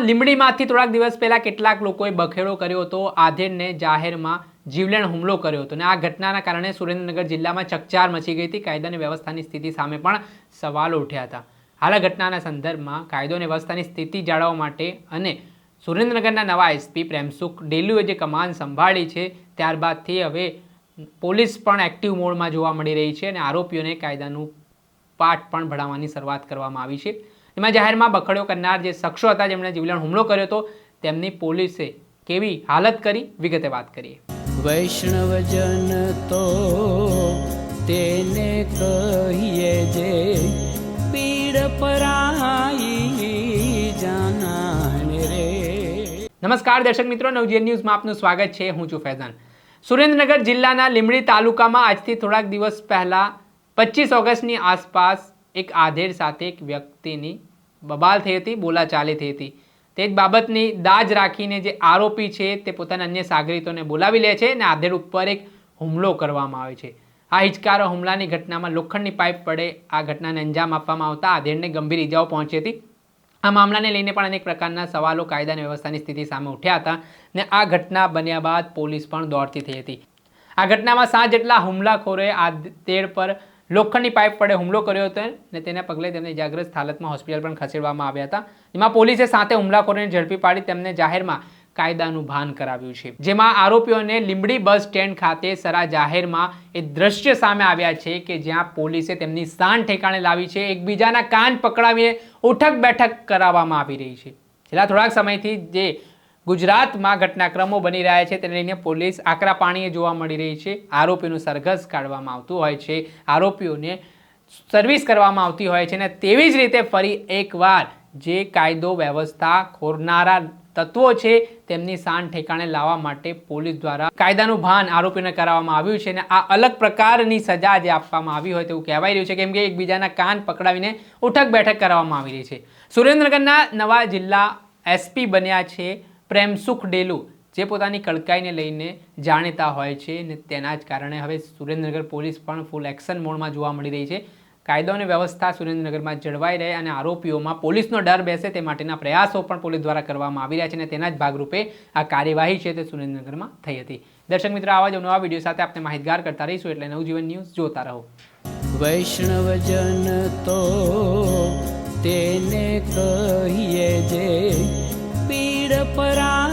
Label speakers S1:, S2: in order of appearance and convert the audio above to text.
S1: લીંબડીમાંથી થોડાક દિવસ પહેલાં કેટલાક લોકોએ બખેડો કર્યો હતો. આધેડને જાહેરમાં જીવલેણ હુમલો કર્યો હતો અને આ ઘટનાના કારણે સુરેન્દ્રનગર જિલ્લામાં ચકચાર મચી ગઈ હતી. કાયદાની વ્યવસ્થાની સ્થિતિ સામે પણ સવાલો ઉઠ્યા હતા. હાલ ઘટનાના સંદર્ભમાં કાયદો અને વ્યવસ્થાની સ્થિતિ જાળવવા માટે અને સુરેન્દ્રનગરના નવા એસપી પ્રેમસુખ ડેલુએ જે કમાન સંભાળી છે, ત્યારબાદથી હવે પોલીસ પણ એક્ટિવ મોડમાં જોવા મળી રહી છે અને આરોપીઓને કાયદાનું પાઠ પણ ભણાવવાની શરૂઆત કરવામાં આવી છે. એમાં જાહેરમાં બખડો કરનાર જે શખ્સો હતા જેમણે જીવલેણ હુમલો કર્યો હતો તેમની પોલીસે કેવી હાલત કરી? વિગતે વાત કરીએ.
S2: વૈષ્ણવજન તો તેને કહીએ જે પીડ પરાઈ જાનાને રે.
S1: નમસ્કાર દર્શક મિત્રો નવજીવન ન્યૂઝમાં આપનું સ્વાગત છે. હું છું ફૈઝાન. સુરેન્દ્રનગર જિલ્લાના લીમડી તાલુકામાં આજથી થોડાક દિવસ પહેલા પચીસ ઓગસ્ટની આસપાસ એક આધેડ સાથે એક વ્યક્તિની બબાલ થઈ હતી, બોલાચાલી થઈ હતી. તે જ બાબતની દાજ રાખીને જે આરોપી છે તે પોતાના અન્ય સાગરીતોને બોલાવી લે છે અને આધેડ ઉપર એક હુમલો કરવામાં આવે છે. આ હિચકારો હુમલાની ઘટનામાં લોખંડની પાઇપ પડે આ ઘટનાને અંજામ આપવામાં આવતા આધેડને ગંભીર ઇજાઓ પહોંચી હતી. આ મામલાને લઈને પણ અનેક પ્રકારના સવાલો કાયદા અને વ્યવસ્થાની સ્થિતિ સામે ઉઠ્યા હતા ને આ ઘટના બન્યા બાદ પોલીસ પણ દોડતી થઈ હતી. આ ઘટનામાં સાત જેટલા હુમલાખોરોએ આ તેડ પર લોખંડની પાઇપ પડે હુમલો કર્યો હતો અને તેના પગલે તેમને ઇજાગ્રસ્ત હાલતમાં હોસ્પિટલ પણ ખસેડવામાં આવ્યા હતા. એમાં પોલીસે સાથે હુમલાખોરોને ઝડપી પાડી તેમને જાહેરમાં કાયદાનું ભાન કરાવ્યું છે. જેમાં આરોપીઓને લીંબડી બસ સ્ટેન્ડ ખાતે સરા જાહેરમાં એ દ્રશ્ય સામે આવ્યા છે કે જ્યાં પોલીસે તેમની શાન ઠેકાણે લાવી છે. એકબીજાના કાન પકડાવીને ઉઠક બેઠક કરાવવામાં આવી રહી છે. છેલ્લા થોડાક સમયથી જે ગુજરાતમાં ઘટનાક્રમો બની રહ્યા છે. તેને લઈને પોલીસ આકરા પાણીએ જોવા મળી રહી છે. આરોપીનું સરઘસ કાઢવામાં આવતું હોય છે. આરોપીઓને સર્વિસ કરવામાં આવતી હોય છે અને તેવી જ રીતે ફરી એકવાર જે કાયદો વ્યવસ્થા ખોરનારા તત્વો છે તેમની શાન ઠેકાણે લાવવા માટે પોલીસ દ્વારા કાયદાનું ભાન આરોપીને કરાવવામાં આવ્યું છે અને આ અલગ પ્રકારની સજા જે આપવામાં આવી હોય તેવું કહેવાય રહ્યું છે. કેમ કે એકબીજાના કાન પકડાવીને ઉઠક બેઠક કરાવવામાં આવી રહી છે. સુરેન્દ્રનગરના નવા જિલ્લા એસપી બન્યા છે પ્રેમસુખ ડેલુ જે પોતાની કડકાઈને લઈને જાણીતા હોય છે ને તેના જ કારણે હવે સુરેન્દ્રનગર પોલીસ પણ ફૂલ એક્શન મોડમાં જોવા મળી રહી છે. કાયદો અને વ્યવસ્થા સુરેન્દ્રનગરમાં જળવાઈ રહે અને આરોપીઓમાં પોલીસનો ડર બેસે તે માટેના પ્રયાસો પણ પોલીસ દ્વારા કરવામાં આવી રહ્યા છે અને તેના જ ભાગરૂપે આ કાર્યવાહી છે તે સુરેન્દ્રનગરમાં થઈ હતી. દર્શક મિત્રો, આવા જ નવા વીડિયો સાથે આપણે માહિતગાર કરતા રહીશું એટલે નવજીવન ન્યૂઝ જોતા રહો.
S2: વૈષ્ણવજન તો તેને કહીએ જે પીડ પરાઈ